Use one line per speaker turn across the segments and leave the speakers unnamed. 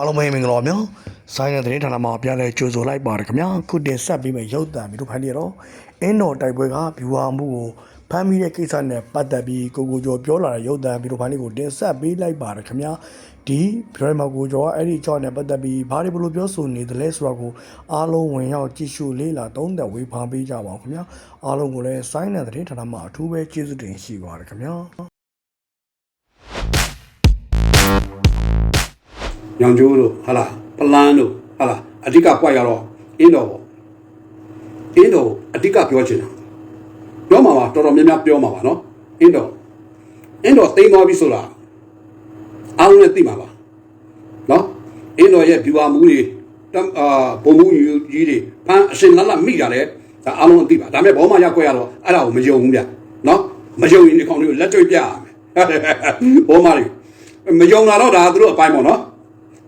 အားလုံးပဲမင်္ဂလာပါဗျာဆိုင်းတဲ့သတင်းဌာနမှာပြန်လဲကြိုဆိုလိုက်ပါတယ်ခင်ဗျာခုတင်ဆက်ပြီးမှရုပ်သံပြီးတော့ဖိုင်ရတော့အင်းတော်တိုက်ပွဲကဗျူဟာမှုကိုဖမ်းမိတဲ့ကိစ္စနဲ့ပတ်သက်ပြီးကိုကိုကျော်ပြောလာတဲ့ရုပ်သံပြီးတော့ဖိုင်လေးကိုတင်ဆက်ပေးလိုက်ပါတယ်ခင်ဗျာဒီပြောရမှာကိုကျော်ကအဲ့ဒီအကြောင်းနဲ့ပတ်သက်ပြီးဘာတွေဘလို့ပြောဆိုနေသလဲဆိုတော့ကိုအားလုံးဝင်ရောက်ကြည့်ရှုလေးလာသုံးသက်ဝေဖန်ပေးကြပါအောင်ခင်ဗျာအားလုံးကိုလည်းဆိုင်းတဲ့သတင်းဌာနမှာအထူးပဲကျေးဇူးတင်ရှိပါတယ်ခင်ဗျာ
ညောင်ကျိုးတို့ဟာလားပလန်းတို့ဟာလားအဓိကပွက်ရတော့အင်းတော်ပေါ့အင်းတော်အဓိကပြောချင်တာပြောမှာပါတော်တော်များများပြောမှာပါနော်အင်းတော်အင်းတော်တိမ်သွားပြီဆိုတာအားလုံးလည်းသိမှာပါနော်အင်းတော်ရဲ့ viewer မူတွေတမ်အာပုံမှုကြီးတွေဖန်အရှင်လတ်လတ်မိတာလေဒါအားလုံးသိပါဒါပေမဲ့ဘောမရက်ွက်ရတော့အဲ့ဒါကိုမယုံဘူးဗျနော်မယုံရင်ဒီကောင်တွေကိုလက်တွေ့ပြရမယ်ဘောမတွေမယုံတာတော့ဒါသူတို့အပိုင်းပေါ့နော်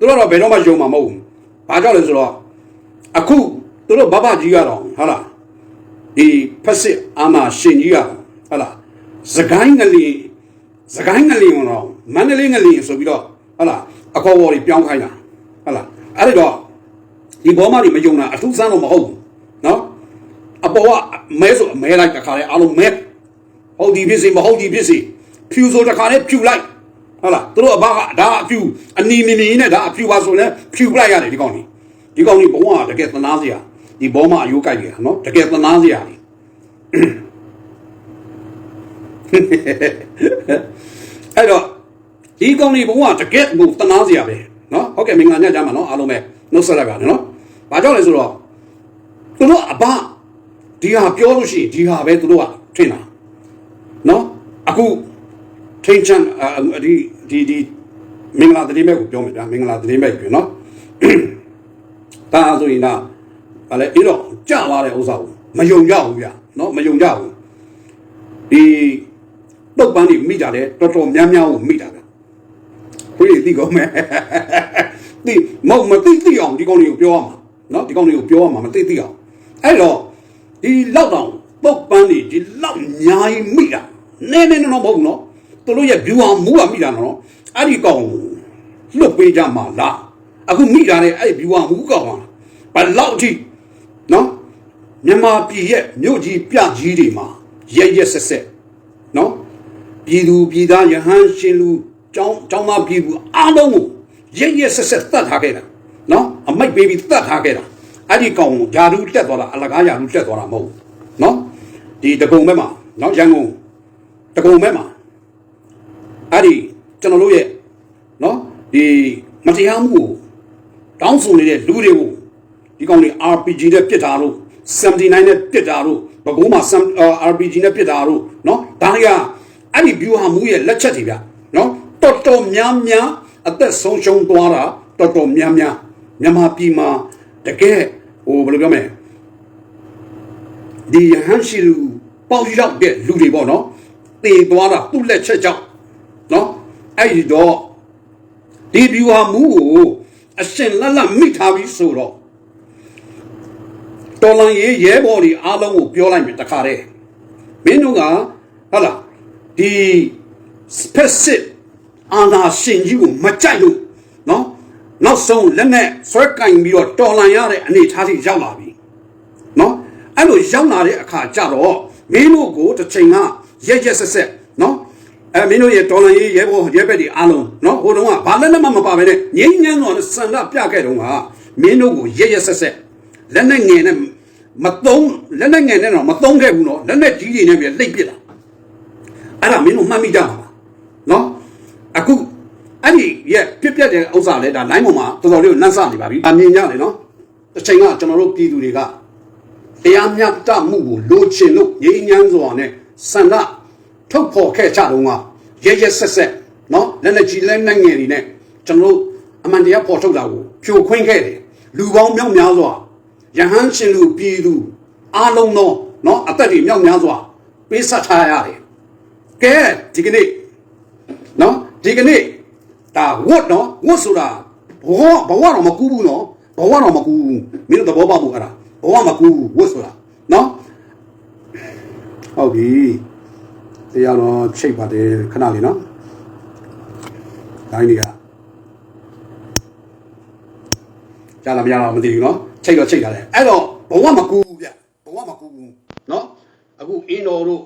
သူတို့တော့ဘယ်တော့မှယုံမှာမဟုတ်ဘူး။ဘာကြောင့်လဲဆိုတော့အခုသူတို့ဘဘကြီးကတော့ဟုတ်လားဒီဖက်စစ်အာမရှင်ကြီးကဟုတ်လားစကိုင်းငလီစကိုင်းငလီကတော့မန္တလေးငလီဆိုပြီးတော့ဟုတ်လားအခေါ်ဝေါ်တွေပြောင်းခိုင်းတာဟုတ်လားအဲ့ဒီတော့ဒီဘောမတွေမယုံတာအထူးဆန်းတော့မဟုတ်ဘူးနော်အပေါ်ကမဲဆိုအမဲလိုက်တခါလဲအားလုံးမဲဟုတ်ဒီဖြစ်စီမဟုတ်ဒီဖြစ်စီဖြူဆိုတခါလဲဖြူလိုက် ဟုတ်လားသူတို့အဘကဒါအဖြူအနီမီမီနဲ့ဒါအဖြူပါဆိုလဲဖြူပလိုက်ရတယ်ဒီကောင်ကြီးဒီကောင်ကြီးဘုံကတကယ်သနာစရာဒီဘောမအယိုးကြိုက်တယ်နော်တကယ်သနာစရာကြီးအဲ့တော့ဒီကောင်ကြီးဘုံကတကယ်ကိုသနာစရာပဲနော်ဟုတ်ကဲ့မင်္ဂလာညချမ်းပါနော်အားလုံးပဲနှုတ်ဆက်လိုက်ပါနော်ဘာကြောင့်လဲဆိုတော့သူတို့အဘဒီဟာပြောလို့ရှိရင်ဒီဟာပဲသူတို့ကထင်တာနော်အခု ထိန်ချန်အာဒီဒီဒီမင်္ဂလာသတင်းပဲကိုပြောမယ်ဗျာမင်္ဂလာသတင်းပဲပြောနော်ဒါအဲ့ဆိုရင်တော့ဗာလေအဲ့တော့ကြသွားတဲ့ဥစ္စာကိုမယုံကြဘူးဗျာနော်မယုံကြဘူးဒီတုတ်ပန်းတွေမိတာတယ်တော်တော်များများကိုမိတာဗျာခွေးတွေသိကုန်မယ်သိမဟုတ်မသိသိအောင်ဒီကောင်တွေကိုပြောရမှာနော်ဒီကောင်တွေကိုပြောရမှာမသိသိအောင်အဲ့တော့ဒီလောက်တောင်တုတ်ပန်းတွေဒီလောက်ညာကြီးမိတာနည်းနည်းတော့မဟုတ်ဘူးနော် သူတို့ရဲ့ view အောင်မူးပါမိတာနော်အဲ့ဒီကောင်လွတ်ပေးကြမှာလားအခုမိတာတဲ့အဲ့ဒီ view အောင်မူးကောင်ပါဘယ်လောက်ထိနော်မြန်မာပြည်ရဲ့မြို့ကြီးပြကြီးတွေမှာရဲရဲဆက်ဆက်နော်ပြည်သူပြည်သားယဟန်ရှင်လူကျောင်းကျောင်းသားပြည်သူအားလုံးကိုရဲရဲဆက်ဆက်တတ်ထားခဲ့တာနော်အမိုက်ပေးပြီးတတ်ထားခဲ့တာအဲ့ဒီကောင်ဂျာဒူတက်သွားတာအလကားဂျာဒူတက်သွားတာမဟုတ်ဘူးနော်ဒီတကုံဘက်မှာနော်ရန်ကုန်တကုံဘက်မှာ အဲ့ဒီကျွန်တော်တို့ရဲ့နော်ဒီမတရားမှုကိုတောင်းဆိုနေတဲ့လူတွေကိုဒီကောင်တွေ RPG နဲ့ပြစ်တာလို့79နဲ့ပြစ်တာလို့ဘကုံးမှာ RPG နဲ့ပြစ်တာလို့နော်ဒါတွေကအဲ့ဒီ view ဟာမူရဲ့လက်ချက်တွေဗျနော်တော်တော်များများအသက်ဆုံးရှုံးသွားတာတော်တော်များများမြန်မာပြည်မှာတကယ်ဟိုဘယ်လိုပြောမလဲဒီဟန်ရှိလူပေါ့ရောက်တဲ့လူတွေပေါ့နော်တည်သွားတာသူ့လက်ချက်ကြောင့် နော်အဲ့ဒီတော့ဒီ view ဟာမူကိုအရှင်လက်လက်မိထားပြီးဆိုတော့တော်လန်ရေးရဲဘော်တွေအားလုံးကိုပြောလိုက်မယ်တခါတည်းမင်းတို့ကဟုတ်လားဒီ specific အာနာရှင်ကြီးကိုမကြိုက်လို့နော်နောက်ဆုံးလက်နဲ့ဆွဲကင်ပြီးတော့တော်လန်ရတဲ့အနေထားထိရောက်လာပြီနော်အဲ့လိုရောက်လာတဲ့အခါကျတော့မင်းတို့ကိုတစ်ချိန်ကရက်ရက်ဆက်ဆက်နော် အဲမင်းတို့ရဲ့တော်လန်ရေးရဲဘော်ရဲဘက်တွေအားလုံးနော်ဟိုတုန်းကဘာလက်လက်မှမပါပဲနဲ့ငိမ့်ညမ်းတော်နဲ့စန္ဒပြခဲ့တုန်းကမင်းတို့ကိုရက်ရက်ဆက်ဆက်လက်နဲ့ငယ်နဲ့မသုံးလက်နဲ့ငယ်နဲ့တော့မသုံးခဲ့ဘူးနော်လက်နဲ့ကြီးတွေနဲ့ပြလိတ်ပစ်တာအဲ့ဒါမင်းတို့မှတ်မိကြပါလားနော်အခုအဲ့ဒီရဲ့ပြက်ပြက်တဲ့ဥစ္စာလဲဒါ line ပေါ်မှာတော်တော်လေးကိုနှမ်းဆနေပါပြီအမြင်ကြတယ်နော်တစ်ချိန်ကကျွန်တော်တို့ပြည်သူတွေကတရားမျှတမှုကိုလိုချင်လို့ငြိမ်းချမ်းစွာနဲ့စန္ဒ ထုတ်ဖော်ခဲ့ကြတော့ကရဲရဲဆက်ဆက်နော်လက်လက်ကြီးလက်နဲ့ငယ်တွေနဲ့ကျွန်တော်တို့အမှန်တရားဖော်ထုတ်တာကိုဖြိုခွင်းခဲ့တယ်လူပေါင်းမြောက်များစွာယဟန်ရှင်လူပြည်သူအားလုံးသောနော်အသက်တွေမြောက်များစွာပေးဆက်ထားရတယ်ကဲဒီကနေ့နော်ဒီကနေ့ဒါဝတ်နော်ဝတ်ဆိုတာဘဝဘဝတော့မကူဘူးနော်ဘဝတော့မကူဘူးမင်းတို့သဘောပေါက်မှုအဲ့ဒါဘဝမကူဘူးဝတ်ဆိုတာနော်ဟုတ်ပြီ တရားတော့ချိတ်ပါတယ်ခဏလေးနော်တိုင်းတွေကရလားမရလားမသိဘူးနော်ချိတ်တော့ချိတ်ရတယ်အဲ့တော့ဘဝမကူဘူးဗျဘဝမကူဘူးနော်အခုအင်းတော်တို့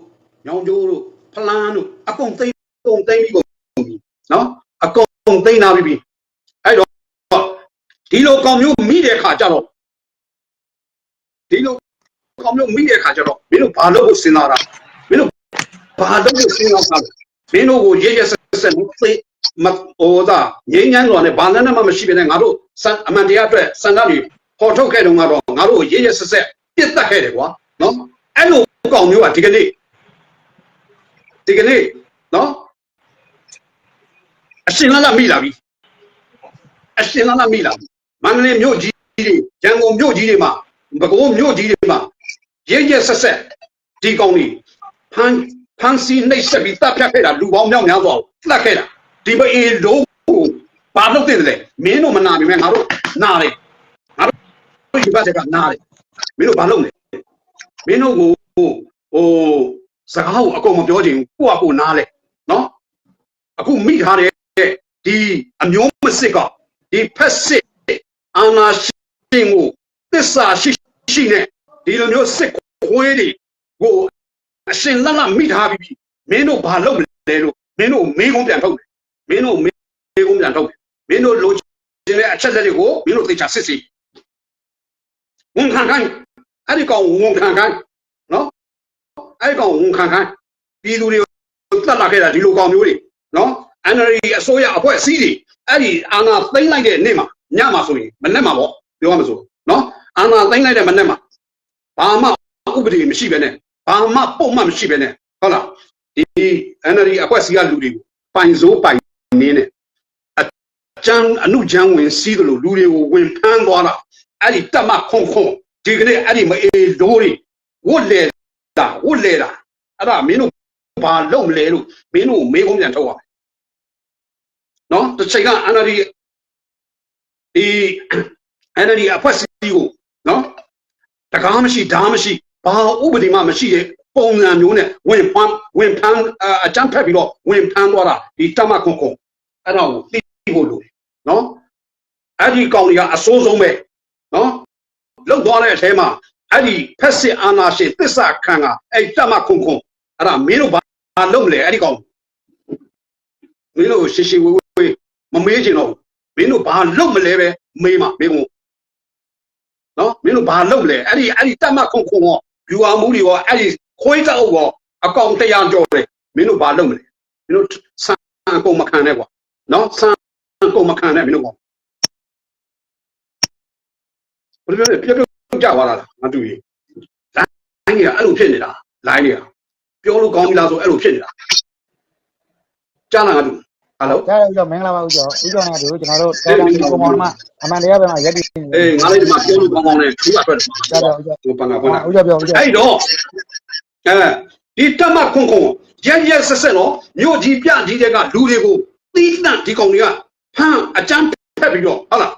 ညောင်ကျိုးတို့ဖလန်းတို့အကုန်သိမ်းအကုန်သိမ်းပြီးကုန်ပြီနော်အကုန်သိမ်းလာပြီအဲ့တော့ဒီလိုကောင်မျိုးမိတဲ့ခါကျတော့ဒီလိုကောင်မျိုးမိတဲ့ခါကျတော့မင်းတို့ဘာလုပ်ဖို့စဉ်းစားတာ ဘာလို့ကိုစဉ်းစားတာမင်းတို့ကိုရဲရဲဆက်ဆက်မသိမဟိုဒါငြိမ်းချမ်းစွာနဲ့ဘာနဲ့မှမရှိဘဲနဲ့ငါတို့စံအမှန်တရားအတွက်စံသားတွေပေါ်ထုတ်ခဲ့တော့ငါတော့ငါတို့ရဲရဲဆက်ဆက်ပြစ်တတ်ခဲ့တယ်ကွာနော်အဲ့လိုကောင်မျိုးကဒီကနေ့ဒီကနေ့နော်အရှင်လာလာမိလာပြီအရှင်လာလာမိလာပြီမန္တလေးမြို့ကြီးတွေရန်ကုန်မြို့ကြီးတွေမှာပဲခူးမြို့ကြီးတွေမှာရဲရဲဆက်ဆက်ဒီကောင်တွေဖမ်း ဖမ်းဆီးနှိပ်စက်ပြီးတပ်ဖြတ်ခဲ့တာလူပေါင်းမြောက်များစွာကိုတတ်ခဲ့တာဒီမအေလုံးကိုဘာလုပ်တဲ့လဲမင်းတို့မနာပြီမဲ့ငါတို့နာတယ်ငါတို့ဒီဘက်ကနာတယ်မင်းတို့ဘာလုပ်လဲမင်းတို့ကိုဟိုစကားကိုအကုန်မပြောချင်ဘူးကိုကကိုနားလဲနော်အခုမိထားတဲ့ဒီအမျိုးမစစ်ကဒီဖက်စစ်အာနာရှင်ကိုသစ္စာရှိရှိနဲ့ဒီလိုမျိုးစစ်ခွေးတွေကို အရှင်လက်လက်မိထားပြီးမင်းတို့ဘာလုပ်မလဲလို့မင်းတို့မေးခွန်းပြန်ထုတ်တယ်မင်းတို့မေးခွန်းပြန်ထုတ်တယ်မင်းတို့လိုချင်တဲ့အချက်လက်တွေကိုမင်းတို့သိချာစစ်စီဝန်ခံခိုင်းအဲ့ဒီကောင်ဝန်ခံခိုင်းနော်အဲ့ဒီကောင်ဝန်ခံခိုင်းပြည်သူတွေကိုတတ်လာခဲ့တာဒီလိုကောင်မျိုးတွေနော် NRD အစိုးရအဖွဲ့အစည်းတွေအဲ့ဒီအာဏာသိမ်းလိုက်တဲ့နေ့မှာညမှာဆိုရင်မနေ့မှာပေါ့ပြောရမစို့နော်အာဏာသိမ်းလိုက်တဲ့မနေ့မှာဘာမှဥပဒေမရှိပဲနဲ့ ဘာမှပုံမှန်မရှိပဲနဲ့ဟုတ်လားဒီ NRD အဖွဲ့အစည်းကလူတွေကိုပိုင်စိုးပိုင်နေနဲ့အကျန်းအနုကျန်းဝင်စီးတယ်လို့လူတွေကိုဝင်ဖမ်းသွားတာအဲ့ဒီတက်မခုံခုံဒီကနေ့အဲ့ဒီမအေးလို့တွေဝတ်လေတာဝတ်လေတာအဲ့ဒါမင်းတို့ဘာလုပ်မလဲလို့မင်းတို့မေးခွန်းပြန်ထုတ်ရမယ်နော်တစ်ချိန်က NRD ဒီ NRD အဖွဲ့အစည်းကိုနော်တကားမရှိဓာမရှိ ဘာဥပဒေမှမရှိတဲ့ပုံစံမျိုးနဲ့ဝင်ဖမ်းဝင်ဖမ်းအာအကြမ်းဖက်ပြီးတော့ဝင်ဖမ်းသွားတာဒီတမခုံခုံအဲ့တော့သိဖို့လိုတယ်နော်အဲ့ဒီကောင်တွေကအစိုးဆုံးပဲနော်လောက်သွားတဲ့အထဲမှာအဲ့ဒီဖက်စစ်အာဏာရှင်သစ္စာခံကအဲ့တမခုံခုံအဲ့ဒါမင်းတို့ဘာလုပ်မလဲအဲ့ဒီကောင်မင်းတို့ရှေရှေဝေဝေမမေးချင်တော့ဘူးမင်းတို့ဘာလုပ်မလဲပဲမေးမှာမင်းတို့နော်မင်းတို့ဘာလုပ်လဲအဲ့ဒီအဲ့ဒီတမခုံခုံရော ယူအောင်မှုတွေရောအဲ့ဒီခွေးတောက်ရောအကောင်တရားကြော်တယ်မင်းတို့ဘာလုပ်မလဲမင်းတို့ဆန်အကုန်မခံနဲ့ကွာနော်ဆန်အကုန်မခံနဲ့မင်းတို့ကွာဘယ်လိုလဲပြပြကြသွားတာလားမတူဘူးလိုင်းကြီးကအဲ့လိုဖြစ်နေတာလိုင်းကြီးကပြောလို့ကောင်းပြီလားဆိုအဲ့လိုဖြစ်နေတာကြားလာငါတူ ဟယ်လို
ကြားရဦးကျော်မင်္ဂလာပါဦးကျော်ဦးကျော်နဲ့တို့ကျွန်တော်တို့တော်တော်ကြီးပုံပေါ်မှာအမှန်တရားပဲမှာရက်တည်နေ
အေးငါလေးဒီမှာပြောလို့ကောင်းကောင်းနဲ့သူကအတွက်
ကြားတယ်ဦးကျော်
ဟိုပန်နာပန်နာ
ဦးကျော်ပြောဦးကျော်
အဲ့တော့အဲဒီတမခုံခုံရက်ရက်ဆက်ဆက်တော့မြို့ကြီးပြကြီးတဲ့ကလူတွေကိုသီးနှံဒီကောင်တွေကဖမ်းအကြမ်းဖက်ပြီးတော့ဟုတ်လား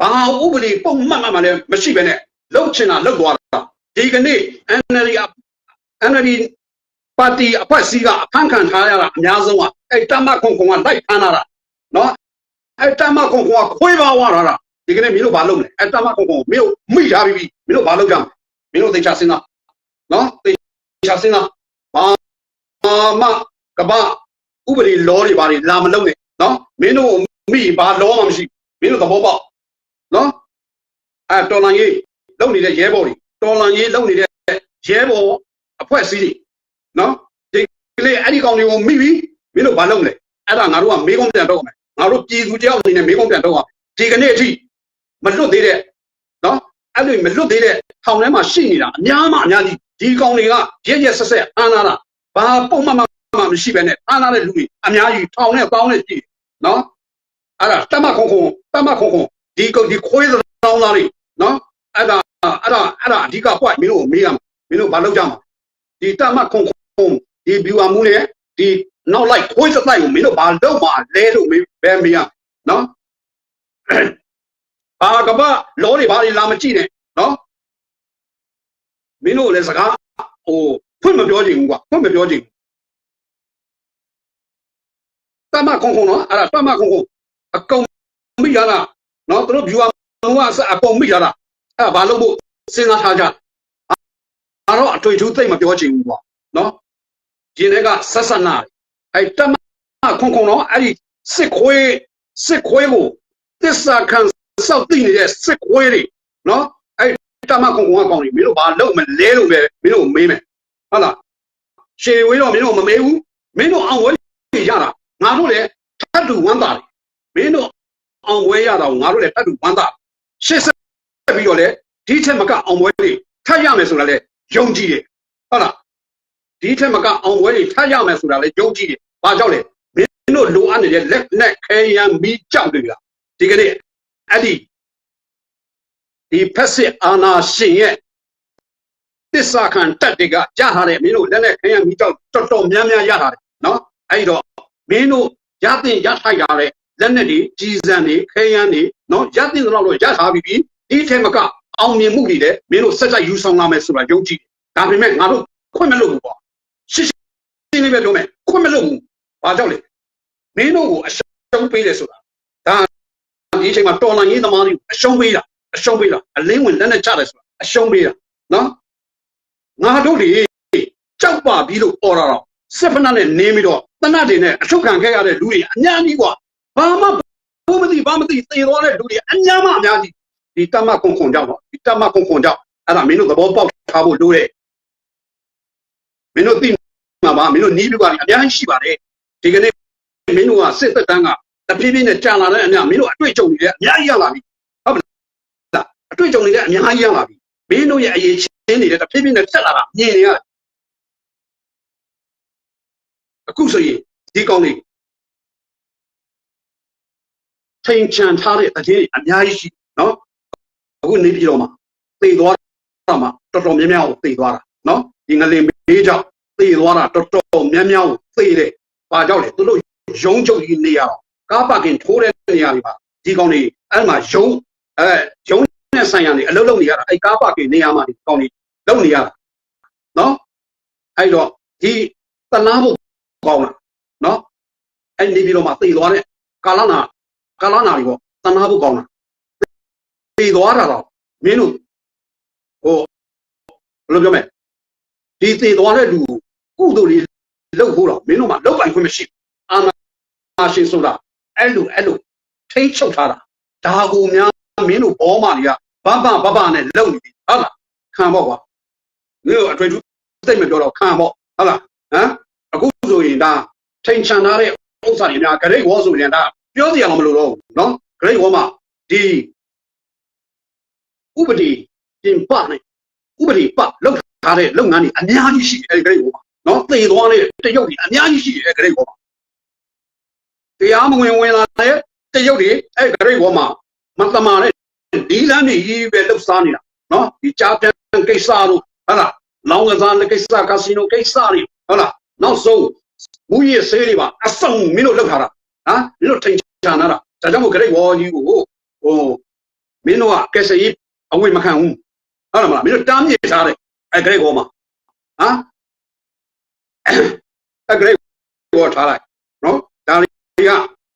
ဘာဥပဒေပုံမှန်မှန်မှလည်းမရှိဘဲနဲ့လှုပ်ချင်တာလှုပ်သွားတာဒီကနေ့ NLD NLD ပါတီအဖွဲ့အစည်းကအဖမ်းခံထားရတာအများဆုံးကအဲ့တမခုံခုံကလိုက်ဖမ်းလာတာနော်အဲ့တမခုံခုံကခွေးပါဝါလာတာဒီကနေ့မင်းတို့ဘာလုပ်မလဲအဲ့တမခုံခုံမင်းတို့မိထားပြီးပြီမင်းတို့ဘာလုပ်ကြမလဲမင်းတို့သိချစဉ်းစားနော်သိချစဉ်းစားဘာမှကပဥပဒေလောတွေဘာတွေလာမလုပ်နဲ့နော်မင်းတို့မိဘာလောမှမရှိမင်းတို့သဘောပေါက်နော်အဲ့တော်လန်ကြီးလုပ်နေတဲ့ရဲဘော်တွေတော်လန်ကြီးလုပ်နေတဲ့ရဲဘော်အဖွဲ့အစည်းတွေ နော်ဒီကလေးအဲ့ဒီကောင်တွေကိုမိပြီမင်းတို့ဘာလုပ်မလဲအဲ့ဒါငါတို့ကမေးခွန်းပြန်တော့မယ်ငါတို့ပြည်သူတယောက်အနေနဲ့မေးခွန်းပြန်တော့အောင်ဒီကနေ့အထိမလွတ်သေးတဲ့နော်အဲ့လိုမလွတ်သေးတဲ့ထောင်ထဲမှာရှိနေတာအများမှအများကြီးဒီကောင်တွေကရက်ရက်ဆက်ဆက်အာနာတာဘာပုံမှန်မှမရှိပဲနဲ့အာနာတဲ့လူတွေအများကြီးထောင်နဲ့ပေါင်းနဲ့ကြည့်နော်အဲ့ဒါတမခုံခုံတမခုံခုံဒီကောင်ဒီခွေးသောင်းသားတွေနော်အဲ့ဒါအဲ့ဒါအဲ့ဒါအဓိက point မင်းတို့မေးရမှာမင်းတို့ဘာလုပ်ကြမှာဒီတမခုံခုံ ဒီ viewer မှုနဲ့ဒီနောက်လိုက်ခွေးစတိုက်ကိုမင်းတို့ဘာလုပ်မှာလဲလို့မေးဘယ်မေးရနော်ဘာကဘာလောတွေဘာတွေလာမကြည့်နဲ့နော်မင်းတို့လည်းစကားဟိုဖွင့်မပြောချင်ဘူးကွာဖွင့်မပြောချင်တမခုံခုံနော်အဲ့ဒါတမခုံခုံအကုန်မိရလားနော်သူတို့ viewer မှုလုံးဝအစအကုန်မိလာတာအဲ့ဒါဘာလို့မို့စဉ်းစားထားကြအားတော့အတွေ့အထူးသိမ့်မပြောချင်ဘူးပေါ့နော် ဒီနေ့ကဆက်ဆက်နာအဲ့တမခုံခုံတော့အဲ့ဒီစစ်ခွေးစစ်ခွေးကိုသစ္စာခံစောက်သိနေတဲ့စစ်ခွေးတွေနော်အဲ့တမခုံခုံကကောင်းနေမင်းတို့ဘာလုပ်မလဲလို့ပဲမင်းတို့မေးမယ်ဟုတ်လားရှေဝေးတော့မင်းတို့မမေးဘူးမင်းတို့အောင်ဝဲရတာငါတို့လည်းထပ်တူဝမ်းသာတယ်မင်းတို့အောင်ဝဲရတာကိုငါတို့လည်းထပ်တူဝမ်းသာရှေ့ဆက်ပြီးတော့လေဒီထက်မကအောင်ဝဲတွေထပ်ရမယ်ဆိုတာလေယုံကြည်တယ်ဟုတ်လား ဒီထက်မကအောင်ဝဲတွေထပ်ရမယ်ဆိုတာလေယုံကြည်တယ်ဘာကြောင့်လဲမင်းတို့လိုအပ်နေတဲ့လက်နဲ့ခဲယမ်းမီးကြောက်တွေကဒီကနေ့အဲ့ဒီဒီဖက်စစ်အာနာရှင်ရဲ့တစ္ဆာခံတက်တွေကကြားထားတဲ့မင်းတို့လက်နဲ့ခဲယမ်းမီးကြောက်တော်တော်များများရထားတယ်နော်အဲ့တော့မင်းတို့ရတဲ့ရထိုက်တာလေလက်နဲ့တွေကြီးစံတွေခဲယမ်းတွေနော်ရတဲ့တော့လို့ရထားပြီးပြီဒီထဲမကအောင်မြင်မှုတွေလည်းမင်းတို့စက်ကြယူဆောင်လာမယ်ဆိုတာယုံကြည်တယ်ဒါပေမဲ့ငါတို့ခွင့်မလို့ဘူးပေါ့ ရှင်းရှင်းလေးပဲပြောမယ်ခွင့်မလို့ဘူးဘာကြောင့်လဲမင်းတို့ကိုအရှုံးပေးတယ်ဆိုတာဒါဒီအချိန်မှာတော်လန်ရေးသမားတွေအရှုံးပေးတာအရှုံးပေးတာအလင်းဝင်လက်နဲ့ချတယ်ဆိုတာအရှုံးပေးတာနော်ငါတို့တွေကြောက်ပါပြီလို့អော်တာတော့စစ်ဖက်နဲ့နင်းပြီးတော့တနတ်တွေနဲ့အထုတ်ခံခဲ့ရတဲ့လူတွေအများကြီးกว่าဘာမှဘူးမသိဘာမသိသေသွားတဲ့လူတွေအများမှအများကြီးဒီတတ်မှခွန်ခွန်ကြောက်တော့ဒီတတ်မှခွန်ခွန်ကြောက်အဲ့ဒါမင်းတို့သဘောပေါက်ထားဖို့လိုတယ်မင်းတို့သိ မှာပါမင်းတို့နီးပြပါလိအများကြီးရှိပါတယ်ဒီကနေ့မင်းတို့ကစစ်သက်တန်းကတဖြည်းဖြည်းနဲ့ကြာလာတဲ့အများမင်းတို့အတွေ့အကြုံတွေလည်းအများကြီးရလာပြီဟုတ်မလားအတွေ့အကြုံတွေလည်းအများကြီးရလာပြီမင်းတို့ရဲ့အရေးချင်းတွေလည်းတဖြည်းဖြည်းနဲ့တက်လာတာမြင်နေရတယ်အခုဆိုရင်ဒီကောင်းလေးထိန်ချန်ထားတဲ့အရေးအများကြီးရှိနော်အခုနေပြည်တော်မှာသေသွားတာမှာတော်တော်များများကိုသေသွားတာနော်ဒီငလင်မေးကြောင့် သေသွားတာတော်တော်များများကိုသေတယ်ဘာကြောင့်လဲသူတို့ရုံးချုပ်ကြီးနေရအောင်ကားပါကင်ထိုးတဲ့နေရာတွေမှာဒီကောင်းလေးအဲ့မှာရုံးအဲရုံးနဲ့ဆိုင်ရနေအလုပ်လုပ်နေရတာအဲ့ကားပါကင်နေရာမှာဒီကောင်းလေးလုပ်နေရတာနော်အဲ့တော့ဒီတနာဖို့ကောင်းလားနော်အဲ့နေပြီးတော့မှသေသွားတဲ့ကာလနာကာလနာတွေပေါ့တနာဖို့ကောင်းလားသေသွားတာတော့မင်းတို့ဟိုဘယ်လိုပြောမလဲဒီသေသွားတဲ့လူ ကိုကုသိုလ်တွေလုပ်ဖို့တော့မင်းတို့မှလုပ်ပိုင်ခွင့်မရှိဘူးအာနာရှင်ဆိုတာအဲ့လိုအဲ့လိုထိတ်ချုပ်ထားတာဒါကိုများမင်းတို့ဘောမာတွေကဘဘဘဘနဲ့လုံနေပြီဟုတ်လားခံပေါ့ကွာမင်းတို့အထွေထူးသိမပြောတော့ခံပေါ့ဟုတ်လားဟမ်အခုဆိုရင်ဒါထိန်ချန်ထားတဲ့ဥစ္စာတွေများဂရိတ်ဝေါ်ဆိုရင်ဒါပြောစရာမလိုတော့ဘူးနော်ဂရိတ်ဝေါ်မှာဒီဥပဒေပြင်ပနဲ့ဥပဒေပလောက်ထားတဲ့လုပ်ငန်းတွေအများကြီးရှိတယ်အဲဒီဂရိတ်ဝေါ်မှာ နော်သေသွားတဲ့တရုတ်တွေအများကြီးရှိတယ်ဂရိတ်ဝေါ်မှာတရားမဝင်ဝင်လာတဲ့တရုတ်တွေအဲဂရိတ်ဝေါ်မှာမတမာတဲ့ဒီလမ်းတွေကြီးပဲလှုပ်ရှားနေတာနော်ဒီကြားပြန်ကိစ္စတို့ဟုတ်လားလောင်းကစားတဲ့ကိစ္စကာစီနိုကိစ္စတွေဟုတ်လားနောက်ဆုံးမူရဆေးတွေပါအဆုံမင်းတို့လောက်ထားတာဟမ်မင်းတို့ထိန်ချန်လာတာဒါကြောင့်မို့ဂရိတ်ဝေါ်ကြီးကိုဟိုမင်းတို့ကကက်စရေးအဝိမခံဘူးဟုတ်လားမလားမင်းတို့တားမြစ်ထားတယ်အဲဂရိတ်ဝေါ်မှာဟမ် အဲဂရိတ်ဝေါ်ထားလိုက်နော်ဒါတွေက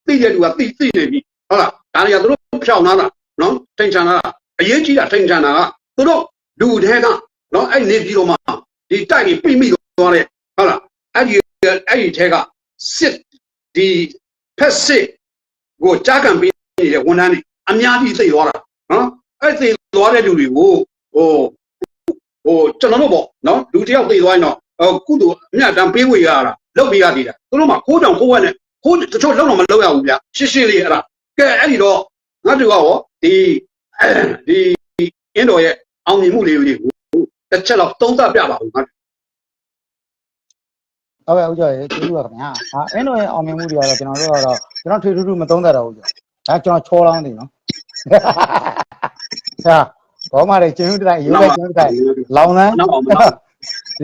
သိတဲ့လူကသိသိနေပြီဟုတ်လားဒါတွေကသူတို့ဖြောင်းလာတာနော်ထိန်ချန်လာတာအရေးကြီးတာထိန်ချန်လာကသူတို့လူတဲကနော်အဲ့နေပြီးတော့မှဒီတိုက်ကြီးပြိမိသွားတဲ့ဟုတ်လားအဲ့ဒီအဲ့ဒီထဲကစစ်ဒီဖက်စစ်ကိုကြားကန်ပေးနေတဲ့ဝန်ထမ်းတွေအများကြီးသိသွားတာနော်အဲ့သိသွားတဲ့လူတွေကိုဟိုဟိုကျွန်တော်တို့ပေါ့နော်လူတယောက်သိသွားရင်တော့ဟို ကုသိုလ်အမြတ်တမ်းပေးဝေရတာလုပ်ပေးရသေးတာသူတို့မှခိုးတောင်ခိုးဝက်နဲ့ခိုးတချို့လုံးတော့မလုပ်ရဘူးဗျရှင်းရှင်းလေးအဲ့ဒါကဲအဲ့ဒီတော့ငါတို့ကရောဒီဒီအင်းတော်ရဲ့အောင်မြင်မှုလေးတွေကိုတစ်ချက်တော့သုံးသပ်ပြပါဦးငါ
ဟုတ်ကဲ့ဦးကျော်ရေကျေးဇူးပါခင်ဗျာဟာအင်းတို့ရဲ့အောင်မြင်မှုတွေကတော့ကျွန်တော်တို့ကတော့ကျွန်တော်ထွေထူးထူးမသုံးတတ်တော့ဘူးကျော်ဒါကျွန်တော်ချောလောင်းနေနော်ဟာဘောမတွေကျင်းဦးတိုင်းရိုးတဲ့ကျင်းဦးတိုင်းလောင်လန်း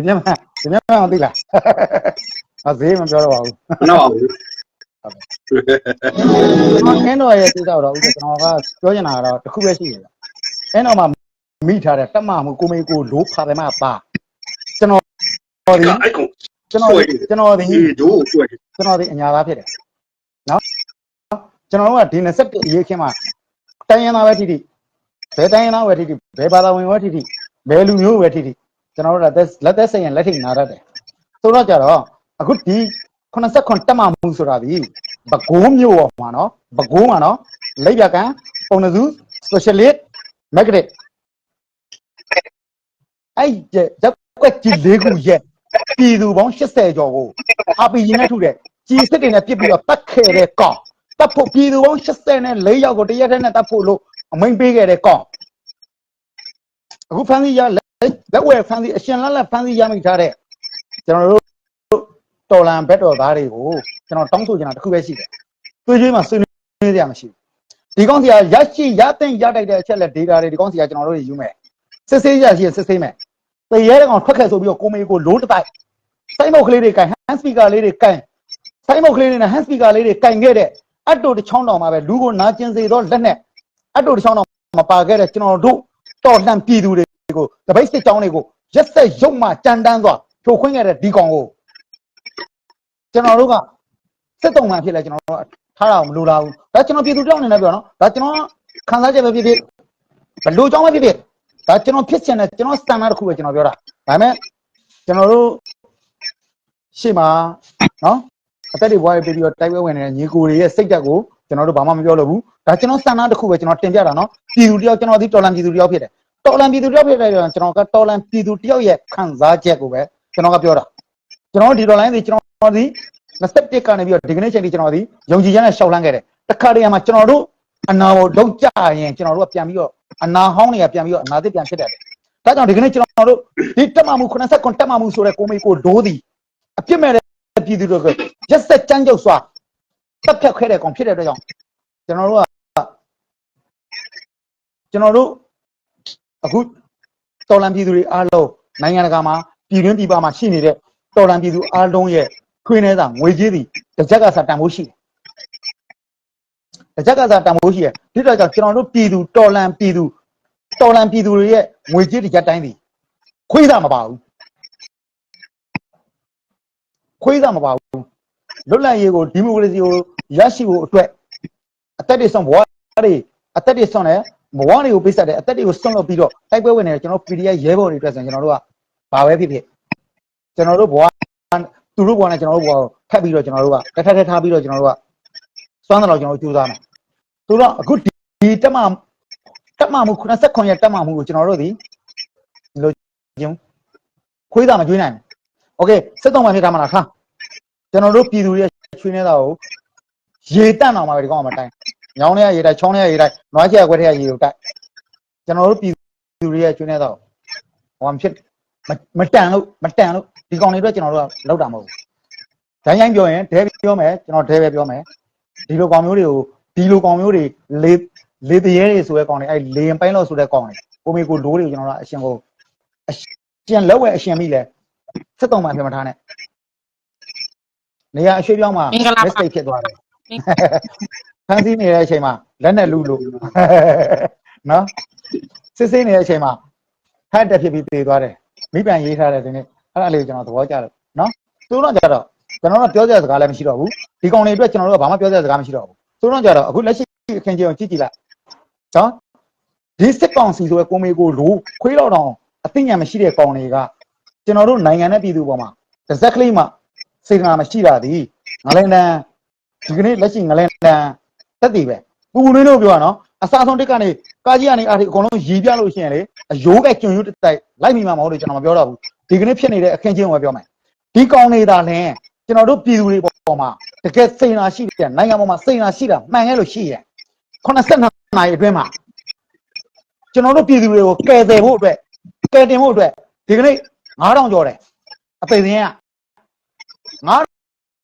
နောက်အောင်မနောက်
ဒီမြတ်ဒီမြတ်အောင်သိလားအဈေးမပြောတော့ပါဘူး
နောက်အောင်
ကျွန်တော်အင်းတော်ရဲ့သိတော့တော့ဦးကျွန်တော်ကပြောချင်တာကတော့တစ်ခုပဲရှိတယ်အင်းတော်မှာမိထားတဲ့တက်မမှုကိုမေကိုလိုဖာတယ်မှာပါကျွန်တော်ဒီ
အဲ့ကောင်
ကျွန်တော်ကျွန်တော်ဒီ
ဒီဒိုးကိုတွေ့တယ်
ကျွန်တော်ဒီအညာသားဖြစ်တယ်နော်ကျွန်တော်တို့ကဒီ21ရေးခင်းမှာတိုင်းရင်းသားပဲထိထိဘယ်တိုင်းလားဝယ်ထိထိဘယ်ဘာသာဝင်ဝယ်ထိထိဘယ်လူမျိုးဝယ်ထိထိ ကျွန်တော်တို့ကလက်သက်ဆိုင်ရင်လက်ထိနာတတ်တယ်ဆိုတော့ကြတော့အခုဒီ89တက်မှမှုဆိုတာဒီဘကိုးမျိုးပေါ်မှာနော်ဘကိုးမှာနော်လက်ပြကန်ပုံနစု specialist magnet အဲ့ဒီရက်ကွက်ကြီးလေးခုရဲ့ပြည်သူပေါင်း80ကျော်ကိုအာပီရင်နဲ့ထုတဲ့ကြီးစစ်တွေနဲ့ပြစ်ပြီးတော့တတ်ခဲ့တဲ့ကောင်တတ်ဖို့ပြည်သူပေါင်း84ယောက်ကိုတရက်တည်းနဲ့တတ်ဖို့လို့အမိန်ပေးခဲ့တဲ့ကောင်အခုဖန်စီရလက် လက်ဝဲဖန်စီအရှင်လက်လက်ဖန်စီရမိထားတဲ့ကျွန်တော်တို့တော်လန်ဘက်တော်သားတွေကိုကျွန်တော်တောင်းဆိုချင်တာတစ်ခုပဲရှိတယ်သွေးကြွေးမှာဆွေးနွေးရမှာရှိဘူးဒီကောင်စီကရရှိရတဲ့ရတိုက်တဲ့အချက်လက် data တွေဒီကောင်စီကကျွန်တော်တို့ယူမယ်စစ်ဆေးရရှိစစ်ဆေးမယ်တရေတဲ့ကောင်ထွက်ခဲ့ဆိုပြီးတော့ကိုမေကိုလိုးတတိုက်စိုင်းမုတ်ကလေးတွေကင် hand speaker လေးတွေကင်စိုင်းမုတ်ကလေးတွေနဲ့ hand speaker လေးတွေကင်ခဲ့တဲ့အတ်တိုတစ်ချောင်းတောင်မှာပဲလူကိုနာကျင်စေတော့လက်နဲ့အတ်တိုတစ်ချောင်းတောင်မပါခဲ့တဲ့ကျွန်တော်တို့တော်လှန်ပြည်သူတွေ ကိုတပိတ်စစ်ကြောင်းတွေကိုရက်ဆက်ရုံမှကြမ်းတမ်းစွာဖြိုခွင်းခဲ့တဲ့ဒီကောင်ကိုကျွန်တော်တို့ကစစ်တုံးမှဖြစ်လဲကျွန်တော်တို့ထားတာမလိုလားဘူးဒါကျွန်တော်ပြည်သူတောင်းနေတယ်ပြောနော်ဒါကျွန်တော်ခံစားချက်ပဲဖြစ်ဖြစ်ဘလို့ကြောင်းပဲဖြစ်ဖြစ်ဒါကျွန်တော်ဖြစ်ချင်တယ်ကျွန်တော်စတန်ဒါတစ်ခုပဲကျွန်တော်ပြောတာဒါပေမဲ့ကျွန်တော်တို့ရှေ့မှာနော်အသက်တွေဘွားတွေပြီးတော့တိုက်ပွဲဝင်နေတဲ့ညီကိုတွေရဲ့စိတ်ဓာတ်ကိုကျွန်တော်တို့ဘာမှမပြောလို့ဘူးဒါကျွန်တော်စတန်ဒါတစ်ခုပဲကျွန်တော်တင်ပြတာနော်ပြည်သူတယောက်ကျွန်တော်ဒီတော်လန်ပြည်သူတယောက်ဖြစ်တယ် တော်လန်ပြည်သူတယောက်ဖြစ်တယ်ကျွန်တော်ကတော်လန်ပြည်သူတယောက်ရဲ့ခံစားချက်ကိုပဲကျွန်တော်ကပြောတာကျွန်တော်ဒီတော်လိုင်းဒီကျွန်တော်ဒီ21ကနေပြီးတော့ဒီကနေ့ချိန်ထိကျွန်တော်ဒီယုံကြည်ချက်နဲ့ရှောက်လန်းခဲ့တယ်တခါတည်းမှာကျွန်တော်တို့အနာကိုလုံးကြရင်ကျွန်တော်တို့ကပြန်ပြီးတော့အနာဟောင်းတွေကပြန်ပြီးတော့အနာသစ်ပြန်ဖြစ်တယ်ဒါကြောင့်ဒီကနေ့ကျွန်တော်တို့ဒီတက်မှမှု89တက်မှမှုဆိုတဲ့ကိုမိကိုဒိုးသည်အပြစ်မဲ့တဲ့ပြည်သူတွေကရက်ဆက်ကြမ်းကြုတ်စွာတက်ဖြတ်ခဲ့တဲ့ကောင်ဖြစ်တဲ့အတွက်ကြောင့်ကျွန်တော်တို့ကကျွန်တော်တို့ အခုတော်လန်ပြည်သူတွေအားလုံးနိုင်ငံတကာမှာပြည်တွင်းပြည်ပမှာရှိနေတဲ့တော်လန်ပြည်သူအားလုံးရဲ့ခွေးနေစာငွေကြေးသည်တစ်ချက်ကစားတန်ဖိုးရှိတယ်တစ်ချက်ကစားတန်ဖိုးရှိတယ်ဒီတော့ကြောင့်ကျွန်တော်တို့ပြည်သူတော်လန်ပြည်သူတော်လန်ပြည်သူတွေရဲ့ငွေကြေးတစ်ချက်တိုင်းသည်ခွေးစားမပါဘူးခွေးစားမပါဘူးလွတ်လပ်ရေးကိုဒီမိုကရေစီကိုရရှိဖို့အတွက်အသက်တွေဆုံးဘဝတွေအသက်တွေဆုံးတယ် ဘဝတွေကိုပိတ်ဆက်တယ်အသက်တွေကိုဆုံးလို့ပြီးတော့တိုက်ပွဲဝင်နေတယ်ကျွန်တော် PDF ရဲဘော်တွေအတွက်ဆိုရင်ကျွန်တော်တို့ကဘာပဲဖြစ်ဖြစ်ကျွန်တော်တို့ဘဝသူတို့ဘဝနဲ့ကျွန်တော်တို့ဘဝကိုထပ်ပြီးတော့ကျွန်တော်တို့ကတစ်ထပ်ထပ်ထားပြီးတော့ကျွန်တော်တို့ကစွမ်းတယ်လို့ကျွန်တော်တို့ကြိုးစားမယ်ဆိုတော့အခုဒီတက်မှတက်မှမှု89ရက်တက်မှမှုကိုကျွန်တော်တို့ဒီလိုကျုံခွေးသားမကျွေးနိုင်ဘူးโอเคစစ်တော့မှဖြစ်ထားမှာလားခါကျွန်တော်တို့ပြည်သူတွေချွေးနေတာကိုရေတန့်အောင်ပါပဲဒီကောင်ကမတိုင်း ညောင်းထဲကရေတိုက်ချောင်းထဲကရေတိုက်နွားချက်ကခွဲထဲကရေကိုတိုက်ကျွန်တော်တို့ပြည်သူတွေရဲ့ချွေးနေတာကိုဟောမဖြစ်မတန်လို့မတန်လို့ဒီကောင်တွေအတွက်ကျွန်တော်တို့ကလောက်တာမဟုတ်ဘူး။ဒိုင်းတိုင်းပြောရင်ဒဲပြောမယ်ကျွန်တော်ဒဲပဲပြောမယ်။ဒီလိုကောင်မျိုးတွေကိုဒီလိုကောင်မျိုးတွေလေလေတရေတွေဆိုတဲ့ကောင်တွေအဲလေရင်ပိုင်းလို့ဆိုတဲ့ကောင်တွေကိုမေကိုဒိုးတွေကိုကျွန်တော်တို့အရှင်ကိုအရှင်လောက်ဝဲအရှင်မိလဲစစ်တုံးမှပြမထားနဲ့။နေရာအရွှေ့ပြောင်းမှာ mistake ဖြစ်သွားတယ်။ ဖန်စီနေတဲ့အချိန်မှာလက်နဲ့လူလို့နော်စစ်ဆေးနေတဲ့အချိန်မှာဟတ်တက်ဖြစ်ပြီးပြေးသွားတယ်မိပြန်ရေးထားတဲ့ဒီနေ့အဲ့ဒါလေးကိုကျွန်တော်သဘောကျတယ်နော်သူတို့ကြတော့ကျွန်တော်တို့ပြောကြတဲ့စကားလည်းမရှိတော့ဘူးဒီကောင်တွေအတွက်ကျွန်တော်တို့ကဘာမှပြောကြတဲ့စကားမရှိတော့ဘူးသူတို့ကြတော့အခုလက်ရှိအခင်းကျင်းကိုကြည့်ကြည့်လိုက်နော်ဒီစစ်ကောင်စီဆိုရဲကိုမေကိုလူခွေးတော့တောင်အသိဉာဏ်မရှိတဲ့ကောင်တွေကကျွန်တော်တို့နိုင်ငံနဲ့ပြည်သူပေါ်မှာတစ်စက်ကလေးမှစေတနာမရှိတာဒီငလန်တန်ဒီကနေ့လက်ရှိငလန်တန် တက်တည်ပဲပူပူလေးလို့ပြောရနော်အစားဆုံးတက်ကနေကာကြီးကနေအားဒီအကုန်လုံးရီပြလို့ရှိရင်လေအယိုးကကျွံရွတ်တိုက်လိုက်မိမှာမဟုတ်လို့ကျွန်တော်မပြောတော့ဘူးဒီကနေ့ဖြစ်နေတဲ့အခင်းချင်းကိုပဲပြောမယ်ဒီကောင်နေတာလင်းကျွန်တော်တို့ပြည်သူတွေပေါ်မှာတကယ်စိန်နာရှိတယ်နိုင်ငံပေါ်မှာစိန်နာရှိတာမှန်ခဲ့လို့ရှိရ82နာရီအတွင်းမှာကျွန်တော်တို့ပြည်သူတွေကိုကယ်တယ်ဖို့အတွက်ကယ်တင်ဖို့အတွက်ဒီကနေ့9000ကျော်တယ်အသိသိန်းက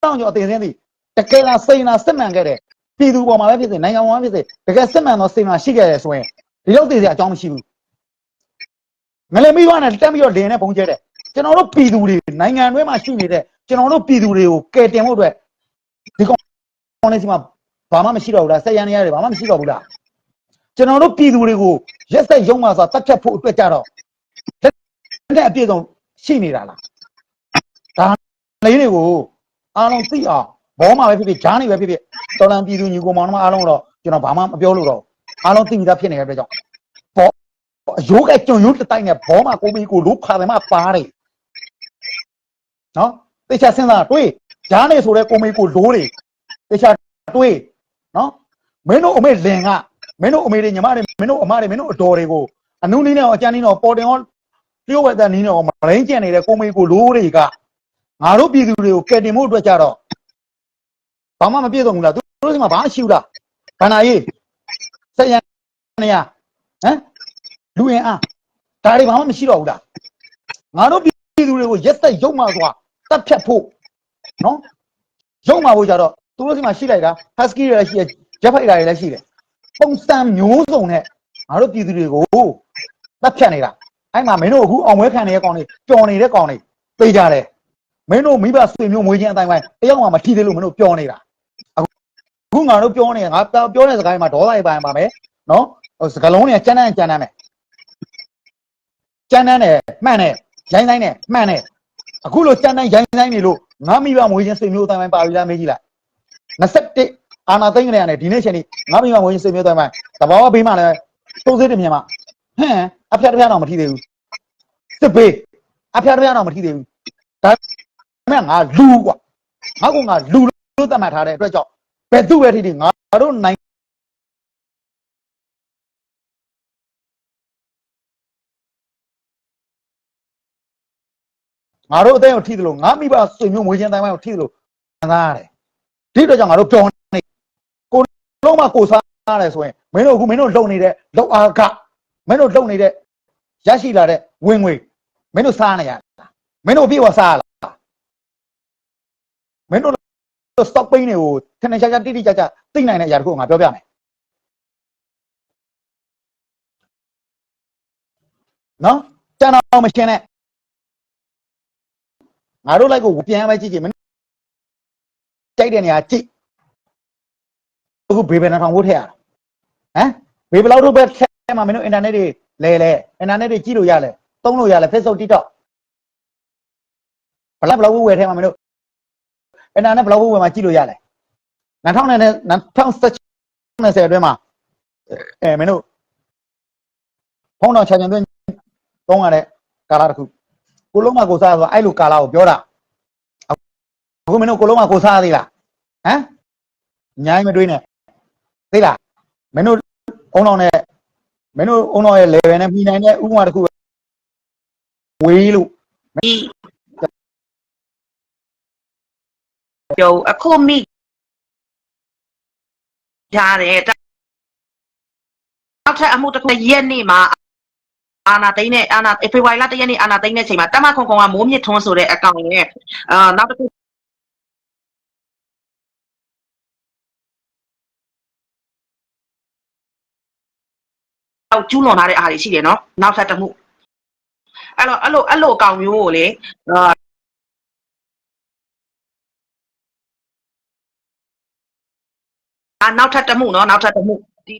9000ကျော်အသိသိန်းသည်တကယ်လားစိန်နာစစ်မှန်ခဲ့တယ် ပြည်သူပေါ်မှာပဲဖြစ်စေနိုင်ငံပေါ်မှာဖြစ်စေတကယ်စစ်မှန်သောစိန်နာရှိခဲ့တယ်ဆိုရင်ဒီလောက်သေးစရာအကြောင်းမရှိဘူးငလင်မိဘနဲ့တက်ပြီးတော့လင်းနဲ့ပုံကျဲတယ်ကျွန်တော်တို့ပြည်သူတွေနိုင်ငံတွင်းမှာရှိနေတဲ့ကျွန်တော်တို့ပြည်သူတွေကိုကယ်တင်ဖို့အတွက်ဒီကောင်လေးစီမှာဘာမှမရှိတော့ဘူးလားဆက်ရန်နေရတယ်ဘာမှမရှိတော့ဘူးလားကျွန်တော်တို့ပြည်သူတွေကိုရက်ဆက်ရုံမှာဆိုတာတတ်ဖြတ်ဖို့အတွက်ကြတော့လက်အပြည့်စုံရှိနေတာလားဒါလေးတွေကိုအားလုံးသိအောင် ဘောမှာပဲဖြစ်ဖြစ်ဂျားနေပဲဖြစ်ဖြစ်တော်လန်ပြည်သူညီကိုမောင်နှမအားလုံးတော့ကျွန်တော်ဘာမှမပြောလို့တော့အားလုံးသိပြီးသားဖြစ်နေတဲ့အတွက်ကြောင့်ဘောအယိုးကကျွံယိုးတစ်တိုက်နဲ့ဘောမှာကိုမီကိုလို့ခါတယ်မှာပါတယ်နော်တေချာစဉ်းစားတွေးဂျားနေဆိုတဲ့ကိုမီကိုလိုးတွေတေချာတွေးနော်မင်းတို့အမေလင်ကမင်းတို့အမေတွေညီမတွေမင်းတို့အမတွေမင်းတို့အတော်တွေကိုအနုနည်းနဲ့ရောအကြမ်းနည်းနဲ့ရောပေါ်တင်ရောလျှို့ဝက်တဲ့နည်းနဲ့ရောမရင်းကျန်နေတဲ့ကိုမီကိုလိုးတွေကငါတို့ပြည်သူတွေကိုကယ်တင်ဖို့အတွက်ကြတော့ ဘာမှမပြည့်စုံဘူးလားသူတို့စီမှာဘာမှရှိဘူးလားဘာနာရေးစက်ရန်နေရဟမ်လူရင်အားဒါတွေဘာမှမရှိတော့ဘူးလားငါတို့ပြည်သူတွေကိုရက်သက်ရုံမှသွားတတ်ဖြတ်ဖို့နော်ရုံမှဖို့ကြတော့သူတို့စီမှာရှိလိုက်တာ husky တွေလည်းရှိတယ် jet fighter တွေလည်းရှိတယ်ပုံစံမျိုးစုံနဲ့ငါတို့ပြည်သူတွေကိုတတ်ဖြတ်နေတာအဲ့မှာမင်းတို့အခုအောင်ပွဲခံနေတဲ့ကောင်တွေပျော်နေတဲ့ကောင်တွေသိကြတယ်မင်းတို့မိဘဆွေမျိုးမွေးချင်းအတိုင်းပိုင်းတယောက်မှမထီသေးလို့မင်းတို့ပျော်နေတာ အခုငါတို့ပြောနေငါပြောတဲ့စကားတွေမှာဒေါသတွေပိုင်းပါမယ်နော်စကားလုံးတွေကကြမ်းတမ်းကြမ်းတမ်းမယ်ကြမ်းတမ်းတယ်မှန်တယ်ရိုင်းတိုင်းတယ်မှန်တယ်အခုလိုကြမ်းတမ်းရိုင်းတိုင်းနေလို့ငါမိဘမွေးချင်းစိတ်မျိုးတိုင်းပိုင်းပါပြီလားမေးကြည့်လိုက်21အာနာသိန်းကလေးကနေဒီနေ့ချိန်ထိငါမိဘမွေးချင်းစိတ်မျိုးတိုင်းပိုင်းတဘာဝဘေးမှလည်းသုံးစေးတယ်မြန်မာဟမ်အဖျက်တစ်ဖျက်တော့မထီသေးဘူးစစ်ဘေးအဖျက်တစ်ဖျက်တော့မထီသေးဘူးဒါပေမဲ့ငါလူကွာငါကငါလူလို့သတ်မှတ်ထားတဲ့အတွက်ကြောင့် ဘယ်သူပဲထီထီငါတို့နိုင်ငါတို့အသိကိုထိသလိုငါမိဘဆွေမျိုးမွေးချင်းတိုင်းပိုင်းကိုထိသလိုခံစားရတယ်ဒီအတွက်ကြောင့်ငါတို့ပြောနေကိုလုံးမကိုစားရတယ်ဆိုရင်မင်းတို့အခုမင်းတို့လုံနေတဲ့လောက်အားကမင်းတို့လုံနေတဲ့ရရှိလာတဲ့ဝင်ငွေမင်းတို့စားနေရလားမင်းတို့ပြေဝစားလားမင်းတို့ stock ပိန်းတွေကိုထင်ထင်ရှားရှားတိတိကျကျသိနိုင်တဲ့အရာတခုကိုငါပြောပြမယ်နော်တန်တော်မရှင်းနဲ့ငါတို့လိုက်ကိုပြန်ပဲကြည့်ကြည့်မင်းကြိုက်တဲ့နေရာကြည့်အခုဘေးဘယ်နှထောင်ဖို့ထည့်ရတာဟမ်ဘေးဘယ်လောက်တို့ပဲထည့်မှာမင်းတို့အင်တာနက်တွေလဲလဲအင်တာနက်တွေကြည့်လို့ရလဲသုံးလို့ရလဲ Facebook TikTok ဘလောက်ဘလောက်ဝယ်ထဲမှာမင်းတို့ အင်တာနက်ဘလောက်ဝယ်မှာကြည့်လို့ရလဲ2000နဲ့2010အတွင်းမှာအဲမင်းတို့ဖုန်းတော်ချာချင်သွင်းသုံးရတဲ့ကာလတစ်ခုကိုလုံးမကိုစားဆိုအဲ့လိုကာလာကိုပြောတာအခုမင်းတို့ကိုလုံးမကိုစားသေးလားဟမ်ညာမတွေးနဲ့သိလားမင်းတို့အုံတော်နဲ့မင်းတို့အုံတော်ရဲ့ level နဲ့ပြီးနိုင်တဲ့ဥပမာတစ်ခုဝေးလို့
ဒီပြောအခုမိထားတယ်နောက်ထပ်အမှုတစ်ခုရက်နေ့မှာအာနာသိန်းနဲ့အာနာဖေဖော်ဝါရီလတရက်နေ့အာနာသိန်းတဲ့ချိန်မှာတမခုံကုံကမိုးမြင့်ထွန်းဆိုတဲ့အကောင့်နဲ့အာနောက်တစ်ခုတော့ကျူးလွန်ထားတဲ့အားတွေရှိတယ်နော်နောက်ထပ်တစ်မှုအဲ့တော့အဲ့လိုအဲ့လိုအကောင်မျိုးကိုလေအာ နောက်ထပ်တစ်မှုနော်နောက်ထပ်တစ်မှုဒီ